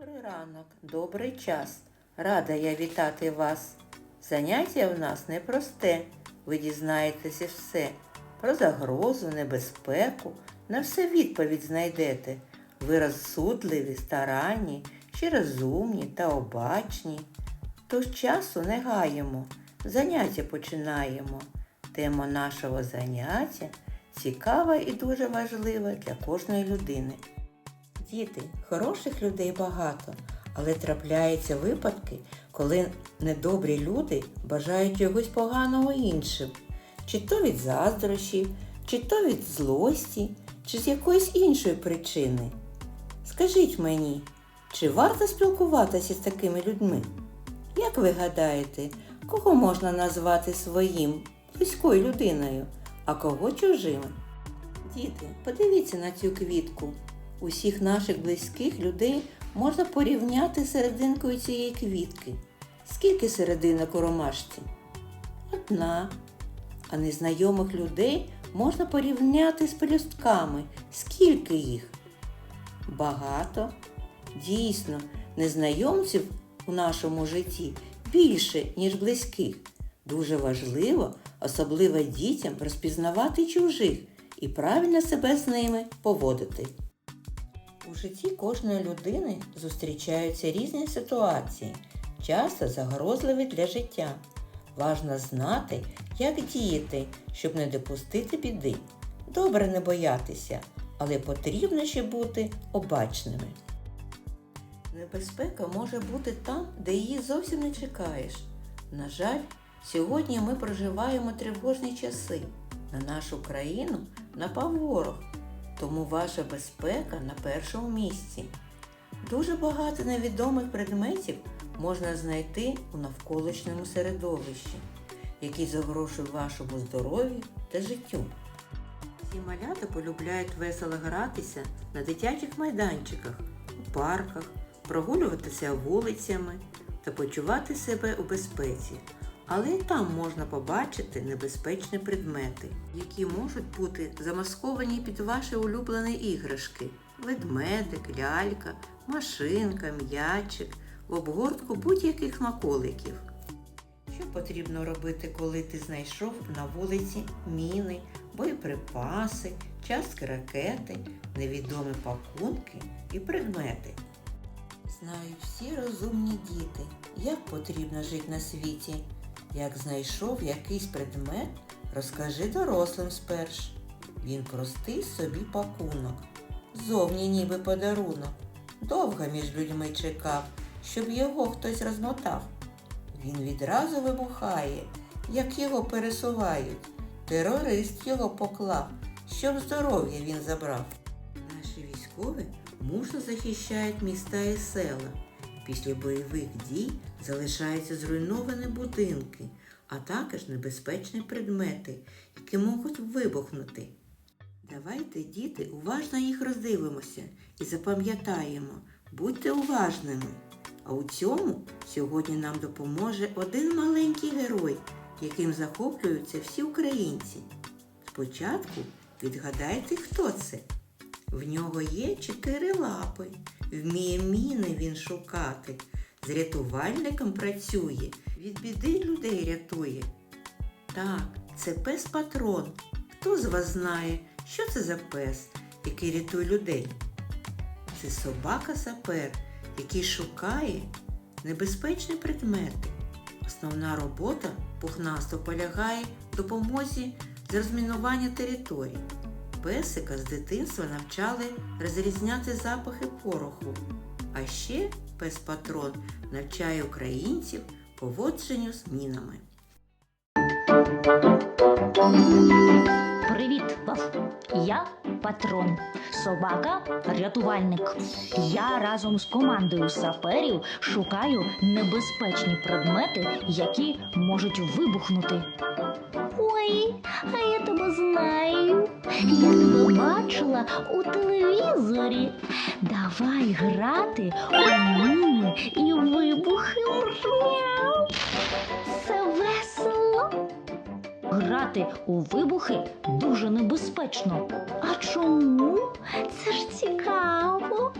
Добрий ранок, добрий час. Рада я вітати вас. Заняття в нас непросте. Ви дізнаєтеся все. Про загрозу, небезпеку. На все відповідь знайдете. Ви розсудливі, старанні, ще розумні та обачні. Тож часу не гаємо. Заняття починаємо. Тема нашого заняття цікава і дуже важлива для кожної людини. Діти, хороших людей багато, але трапляються випадки, коли недобрі люди бажають чогось поганого іншим. Чи то від заздрощів, чи то від злості, чи з якоїсь іншої причини. Скажіть мені, чи варто спілкуватися з такими людьми? Як ви гадаєте, кого можна назвати своїм близькою людиною, а кого чужим? Діти, подивіться на цю квітку. Усіх наших близьких людей можна порівняти з серединкою цієї квітки. Скільки серединок у ромашці? Одна. А незнайомих людей можна порівняти з пелюстками. Скільки їх? Багато. Дійсно, незнайомців у нашому житті більше, ніж близьких. Дуже важливо, особливо дітям, розпізнавати чужих і правильно себе з ними поводити. У житті кожної людини зустрічаються різні ситуації, часто загрозливі для життя. Важно знати, як діяти, щоб не допустити біди. Добре не боятися, але потрібно ще бути обачними. Небезпека може бути там, де її зовсім не чекаєш. На жаль, сьогодні ми проживаємо тривожні часи. На нашу країну напав ворог, тому ваша безпека на першому місці. Дуже багато невідомих предметів можна знайти у навколишньому середовищі, які загрожують вашому здоров'ю та життю. Всі малята полюбляють весело гратися на дитячих майданчиках, у парках, прогулюватися вулицями та почувати себе у безпеці. Але і там можна побачити небезпечні предмети, які можуть бути замасковані під ваші улюблені іграшки. Ведмедик, лялька, машинка, м'ячик, в обгортку будь-яких смаколиків. Що потрібно робити, коли ти знайшов на вулиці міни, боєприпаси, частки ракети, невідомі пакунки і предмети? Знають всі розумні діти, як потрібно жити на світі. Як знайшов якийсь предмет, розкажи дорослим сперш. Він простий собі пакунок. Зовні ніби подарунок. Довго між людьми чекав, щоб його хтось розмотав. Він відразу вибухає, як його пересувають. Терорист його поклав, щоб здоров'я він забрав. Наші військові мужно захищають міста і села. Після бойових дій залишаються зруйновані будинки, а також небезпечні предмети, які можуть вибухнути. Давайте, діти, уважно їх роздивимося і запам'ятаємо, будьте уважними. А у цьому сьогодні нам допоможе один маленький герой, яким захоплюються всі українці. Спочатку відгадайте, хто це. В нього є чотири лапи. Вміє міни він шукати. З рятувальником працює, від біди людей рятує. Так, це пес патрон. Хто з вас знає, що це за пес, який рятує людей? Це собака сапер, який шукає небезпечні предмети. Основна робота пухнасто полягає в допомозі з розмінування територій. Песика з дитинства навчали розрізняти запахи пороху. А ще пес патрон навчає українців поводженню з мінами. Привіт, Пав. Я патрон, собака рятувальник. Я разом з командою саперів шукаю небезпечні предмети, які можуть вибухнути. Ой, а я тебе знаю. Я тебе бачила у телевізорі. Давай грати у міни і вибухи. Мяу. Це весело. Грати у вибухи дуже небезпечно. А чому? Це ж цікаво.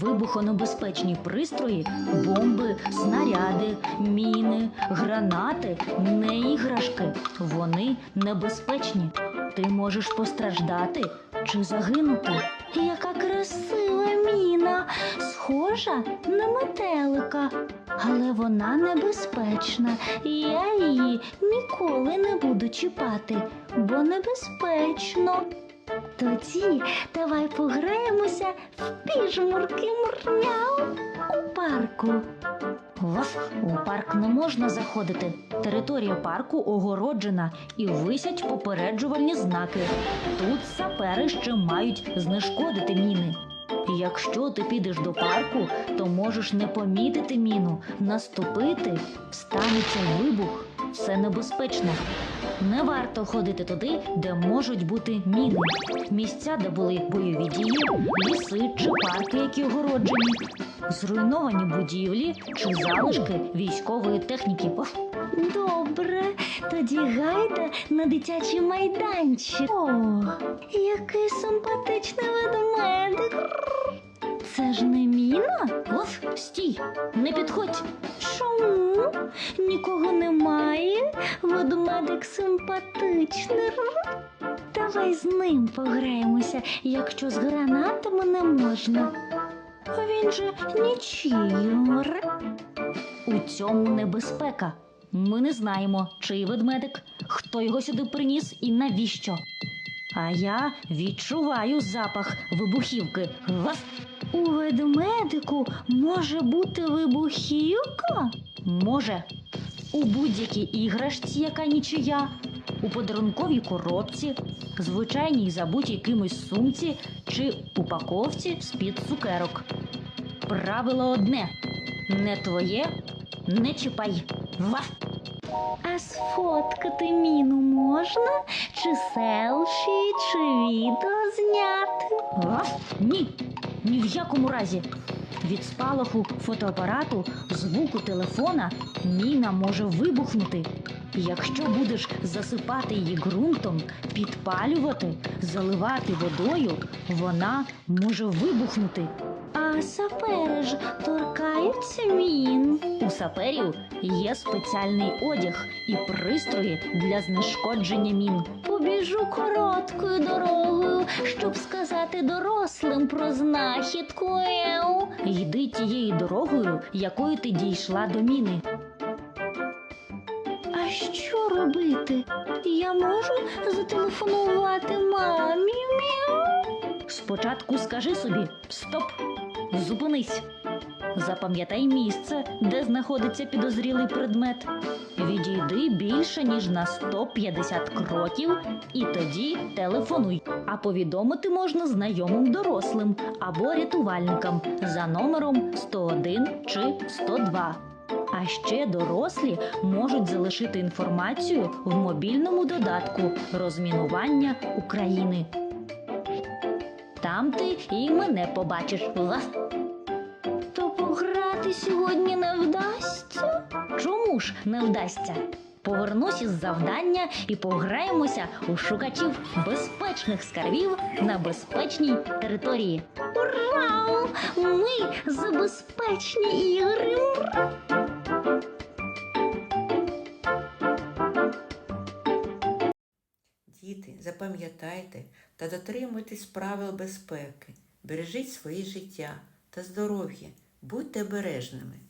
Вибухонебезпечні пристрої, бомби, снаряди, міни, гранати не іграшки. Вони небезпечні. Ти можеш постраждати чи загинути. Яка красива міна, схожа на метелика. Але вона небезпечна, і я її ніколи не буду чіпати, бо небезпечно. Тоді давай пограємося в піжмурки мурняу у парку. Вас у парк не можна заходити. Територія парку огороджена і висять попереджувальні знаки. Тут сапери ще мають знешкодити міни. Якщо ти підеш до парку, то можеш не помітити міну, наступити, станеться вибух. Все небезпечно. Не варто ходити туди, де можуть бути міни. Місця, де були бойові дії, ліси чи парки, які огороджені, зруйновані будівлі чи залишки військової техніки. Добре, тоді гайда на дитячий майданчик. О, який симпатичний ведмедик. Це ж не міна? Оф, стій, не підходь. Чому? Нікого немає. Ведмедик симпатичний. Давай з ним пограємося, якщо з гранатами не можна. Він же нічийор. У цьому небезпека. Ми не знаємо, чий ведмедик, хто його сюди приніс і навіщо. А я відчуваю запах вибухівки. У ведмедику може бути вибухівка? Може. У будь-якій іграшці, яка нічия, у подарунковій коробці, звичайній забутій кимось сумці чи упаковці з-під цукерок. Правило одне: не твоє, не чіпай. Ва! А сфоткати міну можна? Чи селфі, чи відео зняти? А? Ні, ні в якому разі. Від спалаху фотоапарату, звуку телефона міна може вибухнути. Якщо будеш засипати її ґрунтом, підпалювати, заливати водою, вона може вибухнути. А сапери ж торкаються мін. У саперів є спеціальний одяг і пристрої для знешкодження мін. Побіжу короткою дорогою, щоб сказати дорослим про знахідку. Еу. Йди тією дорогою, якою ти дійшла до міни. А що робити? Я можу зателефонувати мамі? Спочатку скажи собі стоп, зупинись. Запам'ятай місце, де знаходиться підозрілий предмет. Відійди більше ніж на 150 кроків, і тоді телефонуй. А повідомити можна знайомим дорослим або рятувальникам за номером 101 чи 102. А ще дорослі можуть залишити інформацію в мобільному додатку розмінування України. Там ти і мене побачиш. Вас. Сьогодні не вдасться? Чому ж не вдасться? Повернусь із завдання і пограємося у шукачів безпечних скарбів на безпечній території. Ура! Ми за безпечні ігри! Ура! Діти, запам'ятайте та дотримуйтесь правил безпеки. Бережіть своє життя та здоров'я. Будьте обережними.